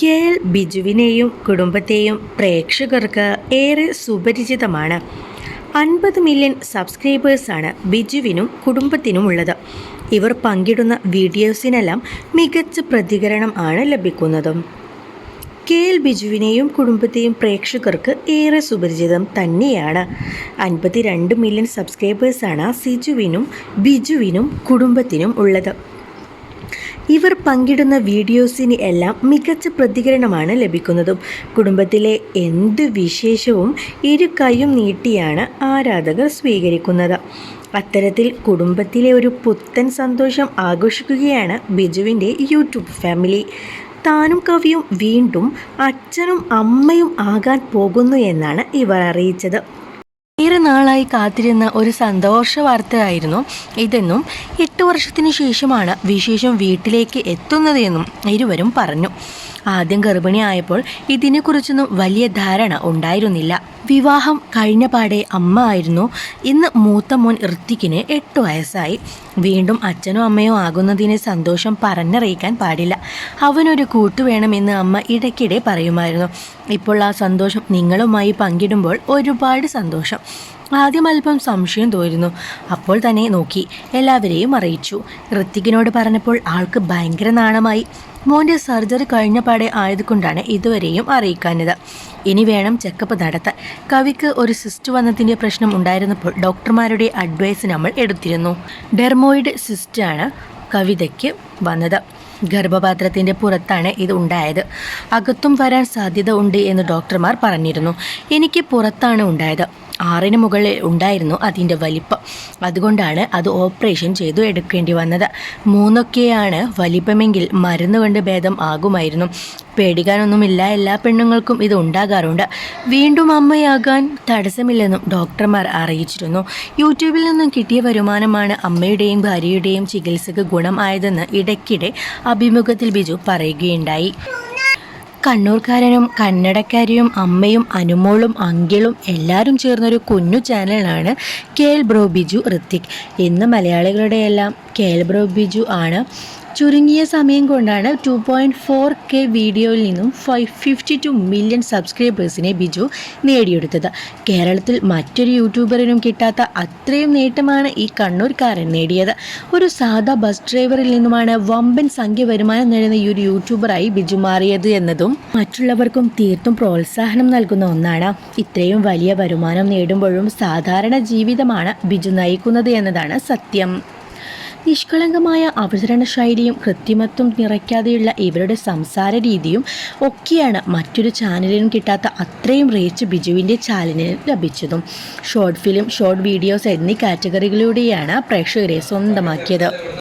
K L ബിജുവിനെയും കുടുംബത്തെയും പ്രേക്ഷകർക്ക് ഏറെ സുപരിചിതമാണ്. അൻപത് മില്യൺ സബ്സ്ക്രൈബേഴ്സാണ് ബിജുവിനും കുടുംബത്തിനും ഉള്ളത്. ഇവർ പങ്കിടുന്ന വീഡിയോസിനെല്ലാം മികച്ച പ്രതികരണം ആണ് ലഭിക്കുന്നതും. കെ എൽ ബിജുവിനെയും കുടുംബത്തെയും പ്രേക്ഷകർക്ക് ഏറെ സുപരിചിതം തന്നെയാണ്. അൻപത്തിരണ്ട് മില്യൺ സബ്സ്ക്രൈബേഴ്സാണ് സിജുവിനും ബിജുവിനും കുടുംബത്തിനും ഉള്ളത്. ഇവർ പങ്കിടുന്ന വീഡിയോസിന് എല്ലാം മികച്ച പ്രതികരണമാണ് ലഭിക്കുന്നതും. കുടുംബത്തിലെ എന്ത് വിശേഷവും ഇരു കൈയും നീട്ടിയാണ് ആരാധകർ സ്വീകരിക്കുന്നത്. അത്തരത്തിൽ കുടുംബത്തിലെ ഒരു പുത്തൻ സന്തോഷം ആഘോഷിക്കുകയാണ് ബിജുവിന്റെ യൂട്യൂബ് ഫാമിലി. താനും കവിയും വീണ്ടും അച്ഛനും അമ്മയും ആകാൻ പോകുന്നു എന്നാണ് ഇവർ അറിയിച്ചത്. നാളായി കാത്തിരുന്ന ഒരു സന്തോഷ വാർത്തയായിരുന്നു ഇതെന്നും എട്ട് വർഷത്തിന് ശേഷമാണ് വിശേഷം വീട്ടിലേക്ക് എത്തുന്നത് എന്നും ഇരുവരും പറഞ്ഞു. ആദ്യം ഗർഭിണിയായപ്പോൾ ഇതിനെക്കുറിച്ചൊന്നും വലിയ ധാരണ ഉണ്ടായിരുന്നില്ല. വിവാഹം കഴിഞ്ഞ പാടെ അമ്മ ആയിരുന്നു. ഇന്ന് മൂത്ത മോൻ ഋത്തിക്കിന് എട്ട് വയസ്സായി. വീണ്ടും അച്ഛനോ അമ്മയോ ആകുന്നതിനെ സന്തോഷം പറഞ്ഞറിയിക്കാൻ പാടില്ല. അവനൊരു കൂട്ടു വേണമെന്ന് അമ്മ ഇടയ്ക്കിടെ പറയുമായിരുന്നു. ഇപ്പോൾ ആ സന്തോഷം നിങ്ങളുമായി പങ്കിടുമ്പോൾ ഒരുപാട് സന്തോഷം. ആദ്യം അല്പം സംശയം തോരുന്നു. അപ്പോൾ തന്നെ നോക്കി. എല്ലാവരെയും അറിയിച്ചു. ഋത്തികിനോട് പറഞ്ഞപ്പോൾ ആൾക്ക് ഭയങ്കര നാണമായി. മോന്റെ സർജറി കഴിഞ്ഞ പാടെ ആയതുകൊണ്ടാണ് ഇതുവരെയും അറിയിക്കാഞ്ഞത്. ഇനി വേണം ചെക്കപ്പ് നടത്താൻ. കവിക്ക് ഒരു സിസ്റ്റ് വന്നതിന്റെ പ്രശ്നം ഉണ്ടായിരുന്നപ്പോൾ ഡോക്ടർമാരുടെ അഡ്വൈസ് നമ്മൾ എടുത്തിരുന്നു. ഡെർമോയിഡ് സിസ്റ്റാണ് കവിതയ്ക്ക് വന്നത്. ഗർഭപാത്രത്തിന്റെ പുറത്താണ് ഇത് ഉണ്ടായത്. അകത്തും വരാൻ സാധ്യത ഉണ്ട് എന്ന് ഡോക്ടർമാർ പറഞ്ഞിരുന്നു. എനിക്ക് പുറത്താണ് ഉണ്ടായത്. ആറിന് മുകളിൽ ഉണ്ടായിരുന്നു അതിന്റെ വലിപ്പം. അതുകൊണ്ടാണ് അത് ഓപ്പറേഷൻ ചെയ്തു എടുക്കേണ്ടി വന്നത്. മൂന്നൊക്കെയാണ് വലിപ്പമെങ്കിൽ മരുന്ന് കൊണ്ട് ഭേദം ആകുമായിരുന്നു. പേടിക്കാനൊന്നുമില്ല. എല്ലാ പെണ്ണുങ്ങൾക്കും ഇത് ഉണ്ടാകാറുണ്ട്. വീണ്ടും അമ്മയാകാൻ തടസ്സമില്ലെന്നും ഡോക്ടർമാർ അറിയിച്ചിരുന്നു. യൂട്യൂബിൽ നിന്നും കിട്ടിയ വരുമാനമാണ് അമ്മയുടെയും ഭാര്യയുടെയും ചികിത്സക്ക് ഗുണം ആയതെന്ന് ഇടയ്ക്കിടെ അഭിമുഖത്തിൽ ബിജു പറയുകയുണ്ടായി. കണ്ണൂർക്കാരനും കന്നഡക്കാരിയും അമ്മയും അനുമോളും അങ്കിളും എല്ലാവരും ചേർന്നൊരു കുഞ്ഞു ചാനലാണ് കേൽ ബ്രോ ബിജു ഋത്തിക് ഇന്ന് മലയാളികളുടെ എല്ലാം കേൽ ബ്രോ ബിജു ആണ്. ചുരുങ്ങിയ സമയം കൊണ്ടാണ് ടു പോയിന്റ് ഫോർ കെ വീഡിയോയിൽ നിന്നും ഫൈവ് ഫിഫ്റ്റി ടു മില്യൺ സബ്സ്ക്രൈബേഴ്സിനെ ബിജു നേടിയെടുത്തത്. കേരളത്തിൽ മറ്റൊരു യൂട്യൂബറിനും കിട്ടാത്ത അത്രയും നേട്ടമാണ് ഈ കണ്ണൂർക്കാരൻ നേടിയത്. ഒരു സാധാ ബസ് ഡ്രൈവറിൽ നിന്നുമാണ് വമ്പൻ സംഖ്യ വരുമാനം നേടുന്ന ഈ ഒരു യൂട്യൂബറായി ബിജു മാറിയത് എന്നതും മറ്റുള്ളവർക്കും തീർത്തും പ്രോത്സാഹനം നൽകുന്ന ഒന്നാണ്. ഇത്രയും വലിയ വരുമാനം നേടുമ്പോഴും സാധാരണ ജീവിതമാണ് ബിജു നയിക്കുന്നത് എന്നതാണ് സത്യം. നിഷ്കളങ്കമായ അവതരണ ശൈലിയും കൃത്രിമത്വം നിറയ്ക്കാതെയുള്ള ഇവരുടെ സംസാര രീതിയും ഒക്കെയാണ് മറ്റൊരു ചാനലിനും കിട്ടാത്ത അത്രയും റീച്ച് ബിജുവിന്റെ ചാനലിന് ലഭിച്ചതും. ഷോർട്ട് ഫിലിം ഷോർട്ട് വീഡിയോസ് എന്നീ കാറ്റഗറികളിലൂടെയാണ് പ്രേക്ഷകരെ സ്വന്തമാക്കിയത്.